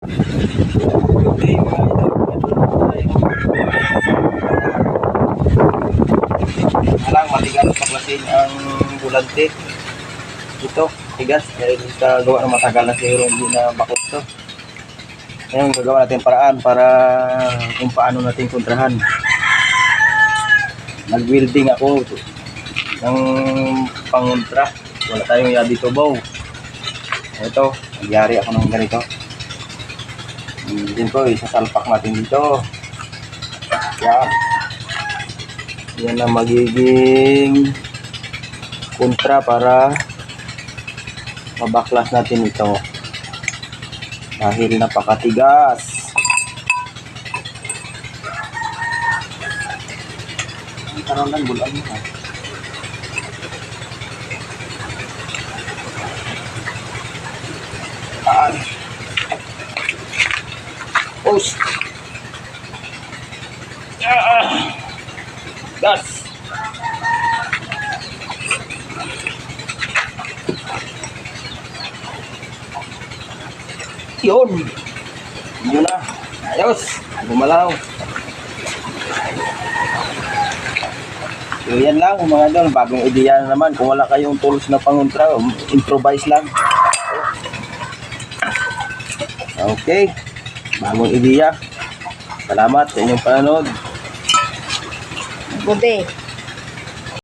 Alang matigas paklasin ang bulante. Ito, tigas. Dahil sa gawa ng matagal na siguro hindi na bakot to. Ngayon, gagawa natin paraan para kung paano natin kontrahan. Nag-welding ako ng pangontra. Wala tayong yabi tubaw. Ito, nagyari ako ng ganito. Din ko, isasalpak natin dito. Yan. Yan na magiging kontra para mabaklas natin ito. Dahil napakatigas. Ang karoon lang, bulan mo ha. Taan. Post. Ah. Gas. Yun. Yun na. Ayos. Bumalaw. So yan lang mga idol. Bagong ideya na naman. Kung wala kayong tools na panguntra, um, improvise lang. Okay. Bagong ideya. Salamat sa inyong panonood. Bube.